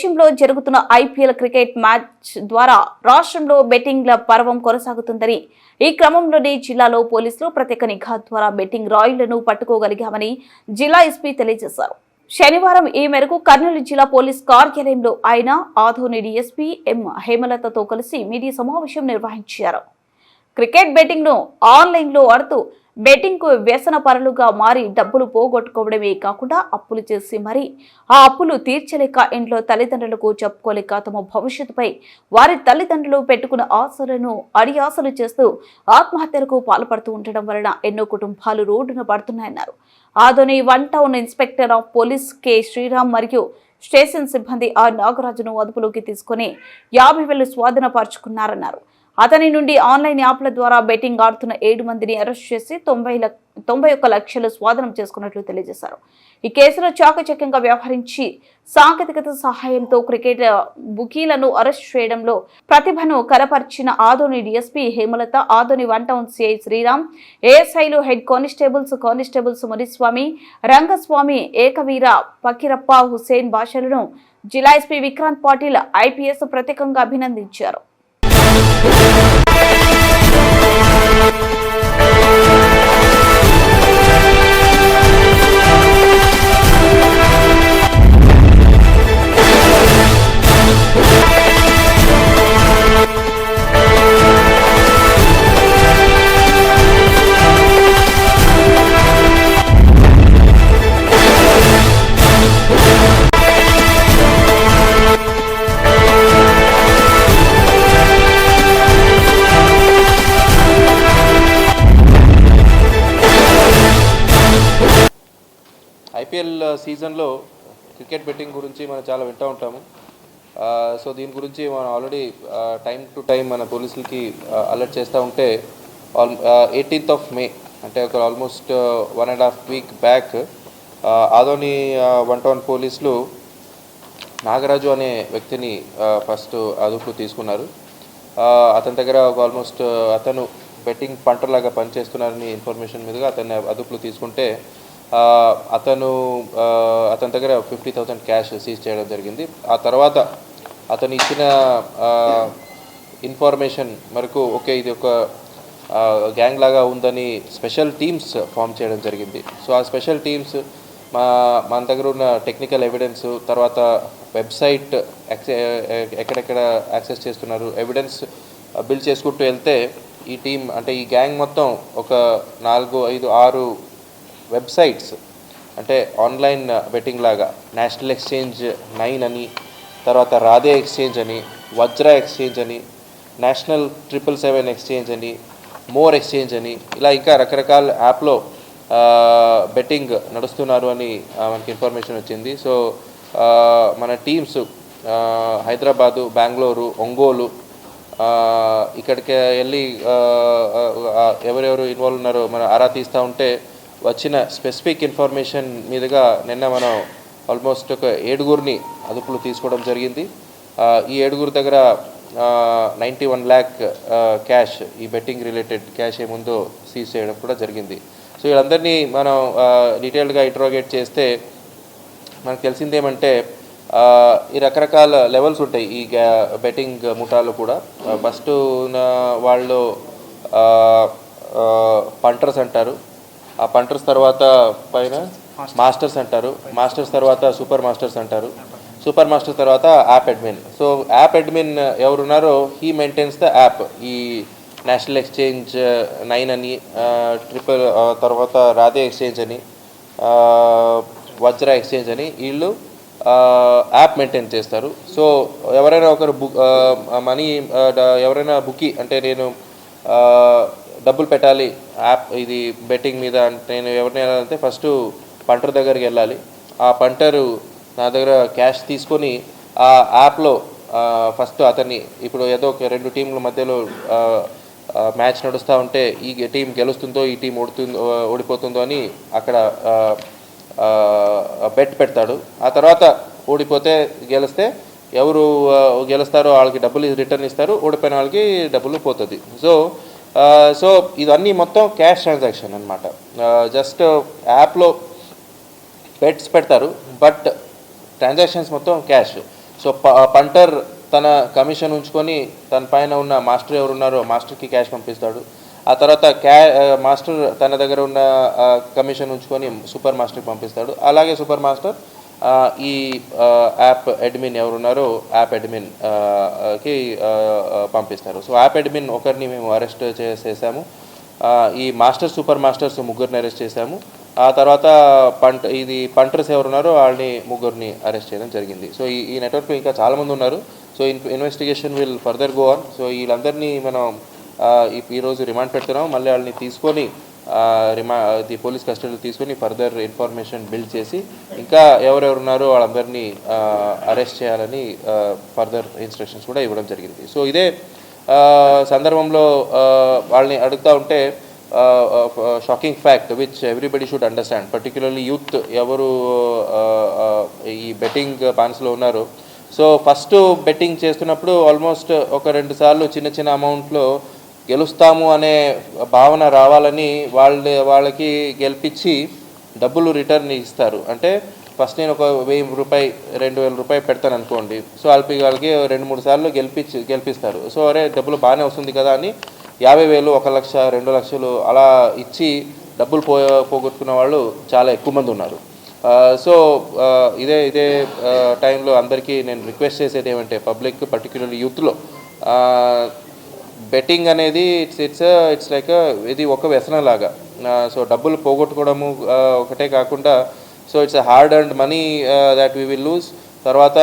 దేశంలో జరుగుతున్న IPL cricket match ద్వారా రాష్ట్రంలో బెట్టింగ్ల పర్వం కొనసాగుతుందని ఈ క్రమంలోనే జిల్లాలో పోలీసులు ప్రత్యేక నిఘా ద్వారా బెట్టింగ్ రాయిళ్ళను పట్టుకోగలిగామని జిల్లా ఎస్పీ తెలియజేశారు. శనివారం ఈ మేరకు కర్నూలు జిల్లా పోలీస్ కార్యాలయంలో ఆయన ఆధోని డీఎస్పీ ఎం హేమలతతో కలిసి మీడియా సమావేశం నిర్వహించారు. క్రికెట్ బెట్టింగ్ను ఆడుతూ బెట్టింగ్కు వ్యసన పరులుగా మారి డబ్బులు పోగొట్టుకోవడమే కాకుండా అప్పులు చేసి మరి ఆ అప్పులు తీర్చలేక ఇంట్లో తల్లిదండ్రులకు చెప్పుకోలేక తమ భవిష్యత్తుపై వారి తల్లిదండ్రులు పెట్టుకున్న ఆశలను అడియాసలు చేస్తూ ఆత్మహత్యలకు పాల్పడుతూ ఉండడం వలన ఎన్నో కుటుంబాలు రోడ్డున పడుతున్నాయన్నారు. Adoni one town inspector of police K. Sriram మరియు స్టేషన్ సిబ్బంది ఆ నాగరాజును అదుపులోకి తీసుకుని యాభై వేలు స్వాధీనపరుచుకున్నారన్నారు. అతని నుండి ఆన్లైన్ యాప్ల ద్వారా బెట్టింగ్ ఆడుతున్న ఏడు మందిని అరెస్ట్ చేసి తొంభై లక్- తొంభై ఒక్క లక్షలు స్వాధీనం చేసుకున్నట్లు తెలియజేశారు. ఈ కేసులో చాకచక్యంగా వ్యవహరించి సాంకేతికత సహాయంతో క్రికెట్ బుకీలను అరెస్ట్ చేయడంలో ప్రతిభను కనపరిచిన Adoni DSP Hemalatha Adoni one town CI Sriram ఏఎస్ఐలు head constables constables Muniswamy Rangaswamy Ekaveera Pakirappa Hussain భాషలను జిల్లా ఎస్పీ విక్రాంత్ పాటిల్ ఐపీఎస్ ప్రత్యేకంగా అభినందించారు. ఐపీఎల్ సీజన్లో క్రికెట్ బెట్టింగ్ గురించి మనం చాలా వింటూ ఉంటాము. సో దీని గురించి మనం ఆల్రెడీ టైం టు టైం మన పోలీసులకి అలర్ట్ చేస్తూ ఉంటే ఆల్ ఎయిటీన్త్ ఆఫ్ మే అంటే ఒక almost one and half week back Adoni one town పోలీసులు నాగరాజు అనే వ్యక్తిని ఫస్ట్ అదుపు తీసుకున్నారు. అతని దగ్గర ఒక ఆల్మోస్ట్ అతను బెట్టింగ్ పంటలాగా పనిచేస్తున్నారని ఇన్ఫర్మేషన్ మీదుగా అతన్ని అదుపులో తీసుకుంటే అతను అతని దగ్గర ఫిఫ్టీ థౌసండ్ క్యాష్ సీజ్ చేయడం జరిగింది. ఆ తర్వాత అతను ఇచ్చిన ఇన్ఫర్మేషన్ మేరకు ఓకే ఇది ఒక గ్యాంగ్ లాగా ఉందని స్పెషల్ టీమ్స్ ఫామ్ చేయడం జరిగింది. సో ఆ స్పెషల్ టీమ్స్ మా మన దగ్గర ఉన్న టెక్నికల్ ఎవిడెన్స్ తర్వాత వెబ్సైట్ ఎక్కడెక్కడ యాక్సెస్ చేస్తున్నారు ఎవిడెన్స్ బిల్డ్ చేసుకుంటూ వెళ్తే ఈ టీం అంటే ఈ గ్యాంగ్ మొత్తం ఒక నాలుగు ఐదు ఆరు వెబ్సైట్స్ అంటే ఆన్లైన్ బెట్టింగ్ లాగా నేషనల్ ఎక్స్చేంజ్ నైన్ అని తర్వాత రాధే ఎక్స్చేంజ్ అని వజ్ర ఎక్స్చేంజ్ అని నేషనల్ ట్రిపుల్ సెవెన్ ఎక్స్చేంజ్ అని మోర్ ఎక్స్చేంజ్ అని ఇలా ఇంకా రకరకాల యాప్లో బెట్టింగ్ నడుస్తున్నారు అని మనకి ఇన్ఫర్మేషన్ వచ్చింది. సో మన టీమ్స్ హైదరాబాదు బెంగళూరు ఒంగోలు ఇక్కడికి వెళ్ళి ఎవరెవరు ఇన్వాల్వ్ ఉన్నారో మనం ఆరా తీస్తూ ఉంటే వచ్చిన స్పెసిఫిక్ ఇన్ఫర్మేషన్ మీదుగా నిన్న మనం ఆల్మోస్ట్ ఒక ఏడుగురిని అదుపులో తీసుకోవడం జరిగింది. ఈ ఏడుగురు దగ్గర నైంటీ వన్ ల్యాక్ క్యాష్ ఈ బెట్టింగ్ రిలేటెడ్ క్యాష్ ఏముందో సీజ్ చేయడం కూడా జరిగింది. సో వీళ్ళందరినీ మనం డీటెయిల్డ్గా ఇంట్రోగేట్ చేస్తే మనకు తెలిసిందేమంటే ఏమంటే ఈ రకరకాల లెవెల్స్ ఉంటాయి ఈ బెట్టింగ్ ముఠాలు కూడా. ఫస్ట్ వాళ్ళు పంటర్స్ అంటారు. ఆ పంటర్స్ తర్వాత పైన మాస్టర్స్ అంటారు. మాస్టర్స్ తర్వాత సూపర్ మాస్టర్స్ అంటారు. సూపర్ మాస్టర్ తర్వాత app admin. So app admin ఎవరున్నారో హీ మెయింటైన్స్ ద యాప్. ఈ నేషనల్ ఎక్స్చేంజ్ నైన్ అని ట్రిపుల్ తర్వాత రాధే ఎక్స్చేంజ్ అని వజ్ర ఎక్స్చేంజ్ అని వీళ్ళు యాప్ మెయింటైన్ చేస్తారు. సో ఎవరైనా ఒకరు బుక్ మనీ ఎవరైనా బుకి అంటే నేను డబ్బులు పెట్టాలి. యాప్ ఇది బెట్టింగ్ మీద అంటే నేను ఎవరిని వెళ్ళాలంటే ఫస్ట్ పంటర్ దగ్గరికి వెళ్ళాలి. ఆ పంటరు నా దగ్గర క్యాష్ తీసుకొని ఆ యాప్లో ఫస్ట్ అతన్ని ఇప్పుడు ఏదో ఒక రెండు టీంల మధ్యలో మ్యాచ్ నడుస్తూ ఉంటే ఈ టీం గెలుస్తుందో ఈ టీం ఓడుతుందో ఓడిపోతుందో అని అక్కడ బెట్ పెడతాడు. ఆ తర్వాత ఓడిపోతే గెలిస్తే ఎవరు గెలుస్తారో వాళ్ళకి డబ్బులు రిటర్న్ ఇస్తారు. ఓడిపోయిన వాళ్ళకి డబ్బులు పోతుంది. సో సో ఇవన్నీ మొత్తం క్యాష్ ట్రాన్సాక్షన్ అనమాట జస్ట్ యాప్లో బెట్స్ పెడతారు బట్ ట్రాన్సాక్షన్స్ మొత్తం క్యాష్. సో ప- పంటర్ తన కమిషన్ ఉంచుకొని తన పైన ఉన్న మాస్టర్ ఎవరు ఉన్నారో మాస్టర్కి క్యాష్ పంపిస్తాడు. ఆ తర్వాత క్యా మాస్టర్ తన దగ్గర ఉన్న కమిషన్ ఉంచుకొని సూపర్ మాస్టర్కి పంపిస్తాడు. అలాగే సూపర్ మాస్టర్ ఈ యాప్ అడ్మిన్ ఎవరున్నారో యాప్ అడ్మిన్కి పంపిస్తారు. సో యాప్ అడ్మిన్ ఒకరిని మేము అరెస్ట్ చేసేసాము ఈ మాస్టర్ సూపర్ మాస్టర్స్ ముగ్గురిని అరెస్ట్ చేశాము. ఆ తర్వాత పంట ఇది పంటర్స్ ఎవరున్నారో వాళ్ళని ముగ్గురిని అరెస్ట్ చేయడం జరిగింది. సో ఈ ఈ నెట్వర్క్లో ఇంకా చాలామంది ఉన్నారు. So in investigation will further go on. So వీళ్ళందరినీ మనం ఈ- ఈరోజు రిమాండ్ పెడుతున్నాం మళ్ళీ వాళ్ళని తీసుకొని రిమా ది పోలీస్ కస్టడీలో తీసుకొని ఫర్దర్ ఇన్ఫర్మేషన్ బిల్డ్ చేసి ఇంకా ఎవరెవరు ఉన్నారో వాళ్ళందరినీ అరెస్ట్ చేయాలని ఫర్దర్ ఇన్స్ట్రక్షన్స్ కూడా ఇవ్వడం జరిగింది. సో ఇదే సందర్భంలో వాళ్ళని అడుగుతూ ఉంటే shocking fact which everybody should understand particularly youth ఎవరు ఈ బెట్టింగ్ పాన్స్లో ఉన్నారు. సో ఫస్ట్ బెట్టింగ్ చేస్తున్నప్పుడు ఆల్మోస్ట్ ఒక రెండు సార్లు చిన్న చిన్న అమౌంట్లో గెలుస్తాము అనే భావన రావాలని వాళ్ళ వాళ్ళకి గెలిపించి డబ్బులు రిటర్న్ ఇస్తారు. అంటే ఫస్ట్ నేను ఒక వెయ్యి రూపాయి రెండు వేల రూపాయలు పెడతాను అనుకోండి. సో వాళ్ళకి వాళ్ళకి రెండు మూడు సార్లు గెలిపించి గెలిపిస్తారు. సో అరే డబ్బులు బాగానే వస్తుంది కదా అని యాభై వేలు ఒక లక్ష రెండు లక్షలు అలా ఇచ్చి డబ్బులు పో పోగొట్టుకున్న వాళ్ళు చాలా ఎక్కువ మంది ఉన్నారు. సో ఇదే ఇదే టైంలో అందరికీ నేను రిక్వెస్ట్ చేసేది ఏమంటే పబ్లిక్ పర్టికులర్లీ యూత్లో బెట్టింగ్ అనేది ఇట్స్ ఇట్స్ ఇట్స్ లైక్ ఇది ఒక వ్యసనలాగా. సో డబ్బులు పోగొట్టుకోవడము ఒకటే కాకుండా so it's hard and money that we will lose తర్వాత